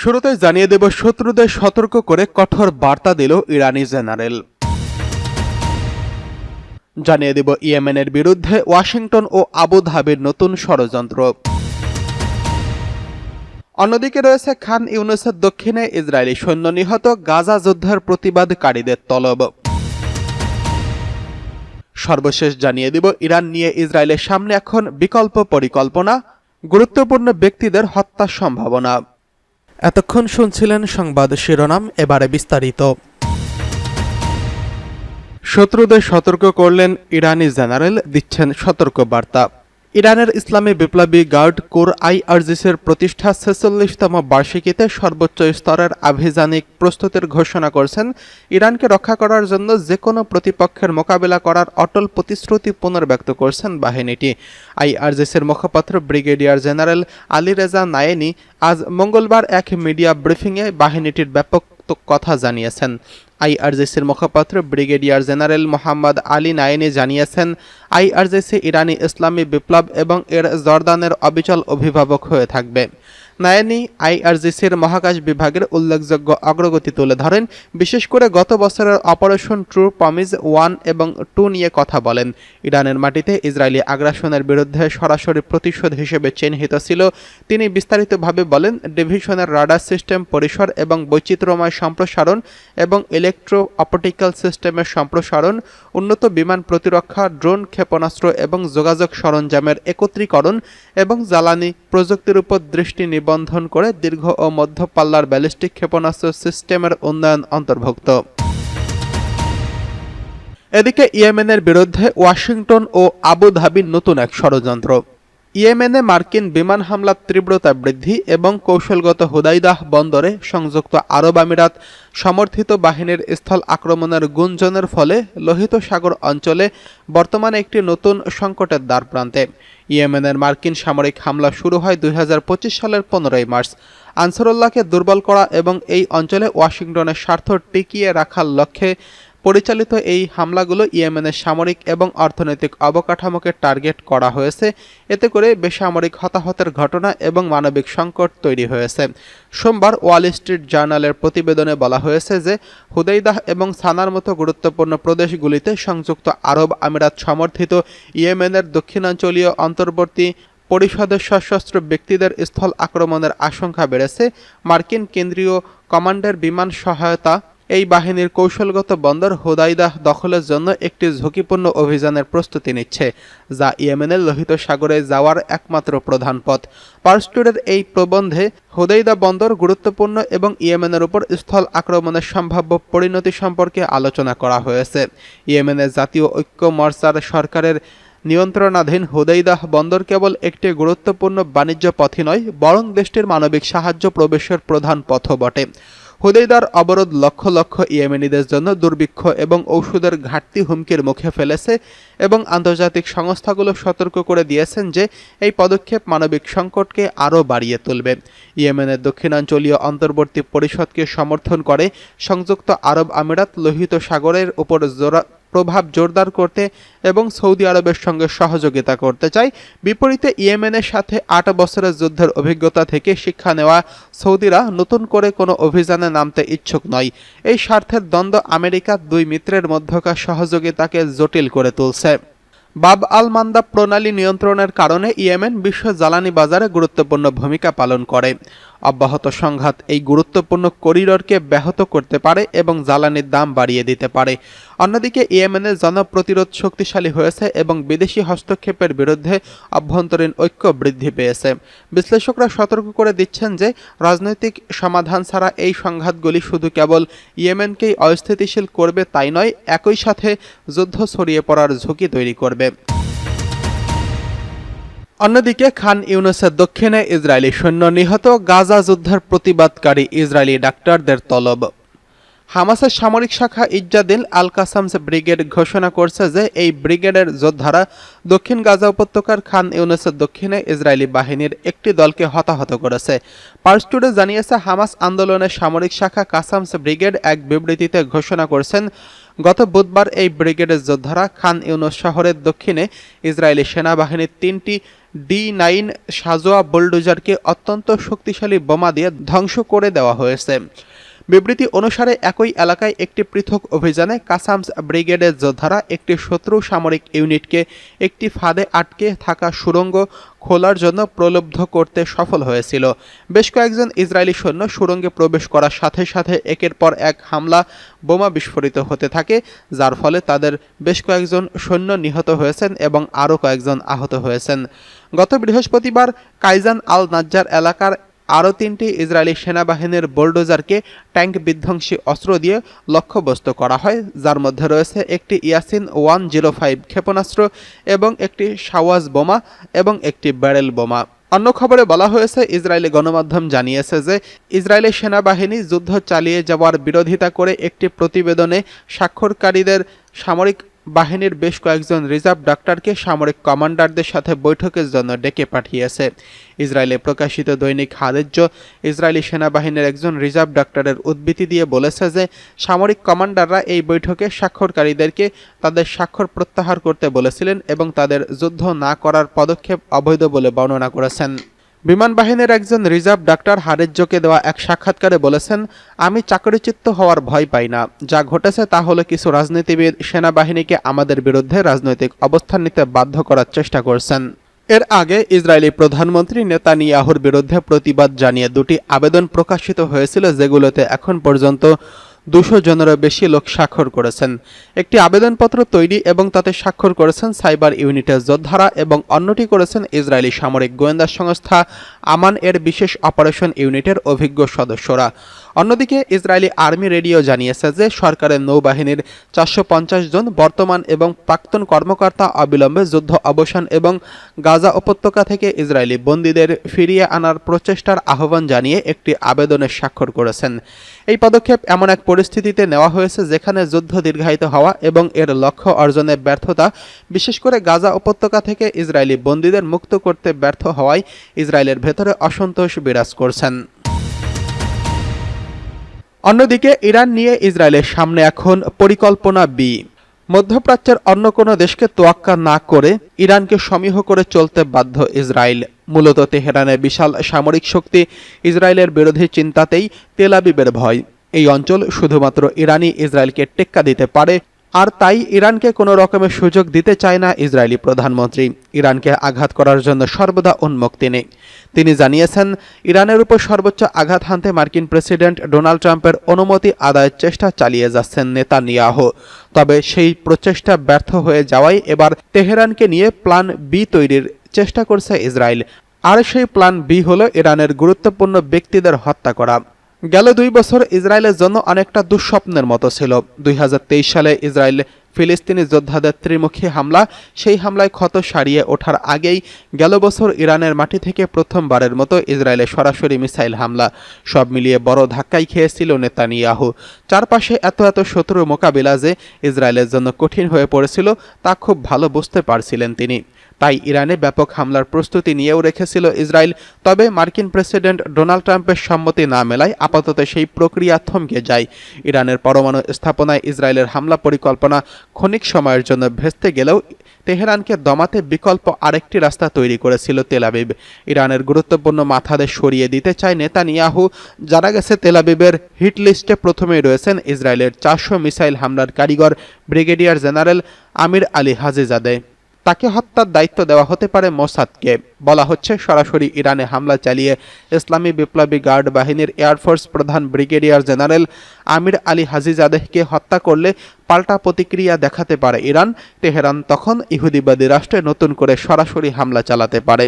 শুরুতে জানিয়ে দেব, শত্রুদের সতর্ক করে কঠোর বার্তা দিল ইরানি জেনারেল। জানিয়ে দেব, ইয়েমেনের বিরুদ্ধে ওয়াশিংটন ও আবুধাবির নতুন ষড়যন্ত্র। অন্যদিকে রয়েছে খান ইউনুসের দক্ষিণে ইসরায়েলি সৈন্য নিহত গাজা যুদ্ধের প্রতিবাদকারীদের তলব। সর্বশেষ জানিয়ে দিব, ইরান নিয়ে ইসরায়েলের সামনে এখন বিকল্প পরিকল্পনা, গুরুত্বপূর্ণ ব্যক্তিদের হত্যার সম্ভাবনা। এতক্ষণ শুনছিলেন সংবাদ শিরোনাম এবারে বিস্তারিত। শত্রুদের সতর্ক করলেন ইরানি জেনারেল দিচ্ছেন সতর্ক বার্তা ইরানের ইসলামী বিপ্লবী গার্ড কোর আইআরজিসের প্রতিষ্ঠা ছেচল্লিশতম বার্ষিকীতে সর্বোচ্চ স্তরের আভিযানিক প্রস্তুতির ঘোষণা করছেন। ইরানকে রক্ষা করার জন্য যে কোনো প্রতিপক্ষের মোকাবিলা করার অটল প্রতিশ্রুতি পুনর্ব্যক্ত করছেন বাহিনীটি। আইআরজিসির মুখপাত্র brigadier general Ali Reza Naeini আজ মঙ্গলবার এক মিডিয়া ব্রিফিংয়ে বাহিনীটির ব্যাপক কথা জানিয়েছেন। আইআরজিসির মুখপাত্র brigadier general Mohammad Ali Naeini জানিয়েছেন, আইআরজিসি ইরানি ইসলামী বিপ্লব এবং এর জর্দানের অবিচল অভিভাবক হয়ে থাকবে। নায়ানি আইআরজিসির মহাকাশ বিভাগের উল্লেখযোগ্য অগ্রগতি তুলে ধরেন। বিশেষ করে গত বছরের অপারেশন ট্রু প্রমিজ ওয়ান এবং টু নিয়ে কথা বলেন। ইরানের মাটিতে ইসরায়েলি আগ্রাসনের বিরুদ্ধে সরাসরি প্রতিশোধ হিসেবে চিহ্নিত ছিল। তিনি বিস্তারিতভাবে বলেন, ডিভিশনের রাডার সিস্টেম, পরিসর এবং বৈচিত্র্যময় সম্প্রসারণ এবং ইলেকট্রো অপটিক্যাল সিস্টেমের সম্প্রসারণ, উন্নত বিমান প্রতিরক্ষা ড্রোন ক্ষেপণাস্ত্র এবং যোগাযোগ সরঞ্জামের একত্রীকরণ এবং জ্বালানি প্রযুক্তির উপর দৃষ্টি নিবন্ধন করে দীর্ঘ ও মধ্য পাল্লার ব্যালিস্টিক ক্ষেপণাস্ত্র সিস্টেমের উন্নয়ন অন্তর্ভুক্ত। এদিকে ইয়েমেনের বিরুদ্ধে ওয়াশিংটন ও আবুধাবির নতুন এক ষড়যন্ত্র। ইয়েমেনে মার্কিন বিমান হামলার তীব্রতা বৃদ্ধি এবং কৌশলগত হুদাইদাহ বন্দরে সংযুক্ত আরব আমিরাত সমর্থিত বাহিনীর স্থল আক্রমণের গুঞ্জনের ফলে লোহিত সাগর অঞ্চলে বর্তমানে একটি নতুন সংকটের দ্বার প্রান্তে। ইয়েমেনের মার্কিন সামরিক হামলা শুরু হয় দুই হাজার পঁচিশ সালের পনেরোই মার্চ। আনসারুল্লাহকে দুর্বল করা এবং এই অঞ্চলে ওয়াশিংটনের স্বার্থ টিকিয়ে রাখার লক্ষ্যে পরিচালিত এই হামলাগুলো ইয়েমেনের সামরিক এবং অর্থনৈতিক অবকাঠামোকে টার্গেট করা হয়েছে। এতে করে বেসামরিক হতাহতের ঘটনা এবং মানবিক সংকট তৈরি হয়েছে। সোমবার ওয়াল স্ট্রিট জার্নালের প্রতিবেদনে বলা হয়েছে যে, হুদাইদাহ এবং সানার মতো গুরুত্বপূর্ণ প্রদেশগুলিতে সংযুক্ত আরব আমিরাত সমর্থিত ইয়েমেনের দক্ষিণাঞ্চলীয় অন্তর্বর্তী পরিষদের সশস্ত্র ব্যক্তিদের স্থল আক্রমণের আশঙ্কা বেড়েছে। মার্কিন কেন্দ্রীয় কমান্ডের বিমান সহায়তা এই বাহিনীর কৌশলগত বন্দর হোদাইদাহ দখলের জন্য একটি ঝুঁকিপূর্ণ অভিযানের প্রস্তুতি নিচ্ছে, যা ইয়েমেনের লোহিত সাগরে যাওয়ার একমাত্র প্রধান পথ। পার্সটুডের এই প্রবন্ধে হোদাইদা বন্দর গুরুত্বপূর্ণ এবং ইয়েমেনের উপর স্থল আক্রমণের সম্ভাব্য পরিণতি সম্পর্কে আলোচনা করা হয়েছে। ইয়েমেনের জাতীয় ঐক্য মর্চার সরকারের নিয়ন্ত্রণাধীন হুদাইদাহ বন্দর কেবল একটি গুরুত্বপূর্ণ বাণিজ্য পথই নয়, বরং দেশটির মানবিক সাহায্য প্রবেশের প্রধান পথও বটে। হুদেইদার অবরোধ লক্ষ লক্ষ ইয়েমেনিদের জন্য দুর্ভিক্ষ এবং ঔষধের ঘাটতি হুমকির মুখে ফেলেছে এবং আন্তর্জাতিক সংস্থাগুলো সতর্ক করে দিয়েছেন যে এই পদক্ষেপ মানবিক সংকটকে আরও বাড়িয়ে তুলবে। ইয়েমেনের দক্ষিণাঞ্চলীয় অন্তর্বর্তী পরিষদকে সমর্থন করে সংযুক্ত আরব আমিরাত লোহিত সাগরের উপর জোরা প্রভাব জোরদার করতে এবং সৌদি আরবের সঙ্গে সহযোগিতা করতে চায়। বিপরীতে ইয়েমেনের সাথে আট বছরের যুদ্ধের অভিজ্ঞতা থেকে শিক্ষা নেওয়া সৌদিরা নতুন করে কোনো অভিযানে নামতে ইচ্ছুক নয়। এই স্বার্থের দ্বন্দ্ব আমেরিকার দুই মিত্রের মধ্যকার সহযোগিতাকে জটিল করে তুলছে। বাব আল মান্দা প্রণালী নিয়ন্ত্রণের কারণে ইয়েমেন বিশ্ব জ্বালানি বাজারে গুরুত্বপূর্ণ ভূমিকা পালন করে। অব্যাহত সংঘাত এই গুরুত্বপূর্ণ করিডরকে ব্যাহত করতে পারে এবং জ্বালানির দাম বাড়িয়ে দিতে পারে। অন্যদিকে ইয়েমেনের জনপ্রতিরোধ শক্তিশালী হয়েছে এবং বিদেশি হস্তক্ষেপের বিরুদ্ধে অভ্যন্তরীণ ঐক্য বৃদ্ধি পেয়েছে। বিশ্লেষকরা সতর্ক করে দিচ্ছেন যে, রাজনৈতিক সমাধান ছাড়া এই সংঘাতগুলি শুধু কেবল ইয়েমেনকেই অস্থিতিশীল করবে তাই নয়, একই সাথে যুদ্ধ ছড়িয়ে পড়ার ঝুঁকি তৈরি করবে। অন্যদিকে খান ইউনুসের দক্ষিণে ইসরায়েলি সৈন্য নিহত গাজা যুদ্ধের প্রতিবাদকারী ইসরায়েলি ডাক্তারদের তলব। হামাসের সামরিক শাখা ইজ্জাদিল আল কাসামস ব্রিগেড ঘোষণা করছে যে এই ব্রিগেডের যোদ্ধারা দক্ষিণ গাজা উপত্যকার খান ইউনুসের দক্ষিণে ইসরায়েলি বাহিনীর একটি দলকে হতাহত করেছে। পার্সটুডে জানিয়েছে, হামাস আন্দোলনের সামরিক শাখা কাসামস ব্রিগেড এক বিবৃতিতে ঘোষণা করছেন, গত বুধবার এই ব্রিগেডের যোদ্ধারা খান ইউনুস শহরের দক্ষিণে ইসরায়েলি সেনাবাহিনীর তিনটি ডি নাইন সাজোয়া বুলডোজারকে অত্যন্ত শক্তিশালী বোমা দিয়ে ধ্বংস করে দেওয়া হয়েছে। বিবৃতি অনুসারে একই এলাকায় একটি পৃথক অভিযানে কাসামস ব্রিগেডের যোদ্ধারা একটি শত্রু সামরিক ইউনিটকে একটি ফাঁদে আটকে থাকা সুড়ঙ্গ খোলার জন্য প্রলুব্ধ করতে সফল হয়েছিল। বেশ কয়েকজন ইসরায়েলি সৈন্য সুরঙ্গে প্রবেশ করার সাথে সাথে একের পর এক হামলা বোমা বিস্ফোরিত হতে থাকে, যার ফলে তাদের বেশ কয়েকজন সৈন্য নিহত হয়েছেন এবং আরও কয়েকজন আহত হয়েছেন। গত বৃহস্পতিবার কাইজান আল নাজ্জার এলাকার আরও তিনটি ইসরায়েলি সেনাবাহিনীর বোলডোজারকে ট্যাঙ্ক বিধ্বংসী অস্ত্র দিয়ে লক্ষ্যবস্ত করা হয়, যার মধ্যে রয়েছে একটি ইয়াসিন ওয়ান জিরো ফাইভ ক্ষেপণাস্ত্র এবং একটি সাওয়াজ বোমা এবং একটি ব্যারেল বোমা। অন্য খবরে বলা হয়েছে, ইসরায়েলি গণমাধ্যম জানিয়েছে যে ইসরায়েলি সেনাবাহিনী যুদ্ধ চালিয়ে যাওয়ার বিরোধিতা করে একটি প্রতিবেদনে স্বাক্ষরকারীদের সামরিক বাহিনীর বেশ কয়েকজন রিজার্ভ ডাক্তারকে সামরিক কমান্ডারদের সাথে বৈঠকের জন্য ডেকে পাঠিয়েছে। ইসরায়েলে প্রকাশিত দৈনিক হারেজ্য ইসরায়েলি সেনাবাহিনীর একজন রিজার্ভ ডাক্তারের উদ্ধৃতি দিয়ে বলেছে যে, সামরিক কমান্ডাররা এই বৈঠকে স্বাক্ষরকারীদেরকে তাদের স্বাক্ষর প্রত্যাহার করতে বলেছিলেন এবং তাদের যুদ্ধ না করার পদক্ষেপ অবৈধ বলে বর্ণনা করেছেন। বিমান বাহিনীর একজন রিজার্ভ ডাক্তার হারেজ্যকে দেওয়া এক সাক্ষাৎকারে বলেছেন, আমি চাকরিচিত্ত হওয়ার ভয় পাই না। যা ঘটেছে তা হলো কিছু রাজনীতিবিদ সেনাবাহিনীকে আমাদের বিরুদ্ধে রাজনৈতিক অবস্থান নিতে বাধ্য করার চেষ্টা করছেন। এর আগে ইসরায়েলি প্রধানমন্ত্রী নেতানিয়াহুর বিরুদ্ধে প্রতিবাদ জানিয়ে দুটি আবেদন প্রকাশিত হয়েছিল, যেগুলোতে এখন পর্যন্ত দুশো জনেরও বেশি লোক স্বাক্ষর করেছেন। একটি আবেদনপত্র তৈরি এবং তাতে স্বাক্ষর করেছেন সাইবার ইউনিটের যোদ্ধারা এবং অন্যটি করেছেন ইসরায়েলি সামরিক গোয়েন্দা সংস্থা আমান এর বিশেষ অপারেশন ইউনিটের অভিজ্ঞ সদস্যরা। অন্যদিকে ইসরায়েলি আর্মি রেডিও জানিয়েছে যে সরকারের নৌবাহিনীর চারশো পঞ্চাশ জন বর্তমান এবং প্রাক্তন কর্মকর্তা অবিলম্বে যুদ্ধ অবসান এবং গাজা উপত্যকা থেকে ইসরায়েলি বন্দীদের ফিরিয়ে আনার প্রচেষ্টার আহ্বান জানিয়ে একটি আবেদনে স্বাক্ষর করেছেন। এই পদক্ষেপ এমন এক পরিস্থিতিতে নেওয়া হয়েছে যেখানে যুদ্ধ দীর্ঘায়িত হওয়া এবং এর লক্ষ্য অর্জনে ব্যর্থতা, বিশেষ করে গাজা উপত্যকা থেকে ইসরায়েলি বন্দীদের মুক্ত করতে ব্যর্থ হওয়ায় ইসরায়েলের ভেতরে অসন্তোষ বিরাজ করছেন। অন্যদিকে ইরান নিয়ে ইসরায়েলের সামনে এখন পরিকল্পনা বি। মধ্যপ্রাচ্যের অন্য কোনো দেশকে তোয়াক্কা না করে ইরানকে সমীহ করে চলতে বাধ্য ইসরায়েল। মূলত তেহরানের বিশাল সামরিক শক্তি ইসরায়েলের বিরোধী চিন্তাতেই তেলাবিবের ভয়। এই অঞ্চল শুধুমাত্র ইরানি ইসরায়েলকে টেক্কা দিতে পারে আর তাই ইরানকে কোনো রকমের সুযোগ দিতে চায় না ইসরায়েলি প্রধানমন্ত্রী। ইরানকে আঘাত করার জন্য সর্বদা উন্মুখ তিনি। তিনি জানিয়েছেন, ইরানের উপর সর্বোচ্চ আঘাত হানতে মার্কিন প্রেসিডেন্ট ডোনাল্ড ট্রাম্পের অনুমতি আদায়ের চেষ্টা চালিয়ে যাচ্ছেন নেতা নিয়াহো তবে সেই প্রচেষ্টা ব্যর্থ হয়ে যাওয়ায় এবার তেহরানকে নিয়ে প্ল্যান বি তৈরির চেষ্টা করছে ইসরায়েল। আর সেই প্ল্যান বি হল ইরানের গুরুত্বপূর্ণ ব্যক্তিদের হত্যা করা। গেল দুই বছর ইসরায়েলের জন্য অনেকটা দুঃস্বপ্নের মতো ছিল। দুই হাজার তেইশ সালে ইসরায়েল ফিলিস্তিনি যোদ্ধাদের ত্রিমুখী হামলা, সেই হামলায় ক্ষত সারিয়ে ওঠার আগেই গেল বছর ইরানের মাটি থেকে প্রথমবারের মতো ইসরায়েলে সরাসরি মিসাইল হামলা। সব মিলিয়ে বড় ধাক্কাই খেয়েছিল নেতানিয়াহু। চারপাশে এত এত শত্রু মোকাবিলা যে ইসরায়েলের জন্য কঠিন হয়ে পড়েছিল তা খুব ভালো বুঝতে পারছিলেন তিনি। তাই ইরানে ব্যাপক হামলার প্রস্তুতি নিয়েও রেখেছিল ইসরায়েল, তবে মার্কিন প্রেসিডেন্ট ডোনাল্ড ট্রাম্পের সম্মতি না মেলায় আপাতত সেই প্রক্রিয়া থমকে যায়। ইরানের পরমাণু স্থাপনায় ইসরায়েলের হামলা পরিকল্পনা ক্ষণিক সময়ের জন্য ভেস্তে গেলেও তেহরানকে দমাতে বিকল্প আরেকটি রাস্তা তৈরি করেছিল তেলাবিব ইরানের গুরুত্বপূর্ণ মাথাদের সরিয়ে দিতে চায় নেতানিয়াহু। জানা গেছে তেলাবিবের হিট লিস্টে প্রথমেই রয়েছেন ইসরায়েলের চারশো মিসাইল হামলার কারিগর brigadier general Amir Ali Hajizadeh. তাকে হত্যার দায়িত্ব দেওয়া হতে পারে মোসাদকে। বলা হচ্ছে, সরাসরি ইরানে হামলা চালিয়ে ইসলামী বিপ্লবী গার্ড বাহিনীর এয়ারফোর্স প্রধান ব্রিগেডিয়ার জেনারেল আমির আলী হাজিজাদেহকে হত্যা করলে পাল্টা প্রতিক্রিয়া দেখাতে পারে ইরান। তেহরান তখন ইহুদিবাদী রাষ্ট্রে নতুন করে সরাসরি হামলা চালাতে পারে।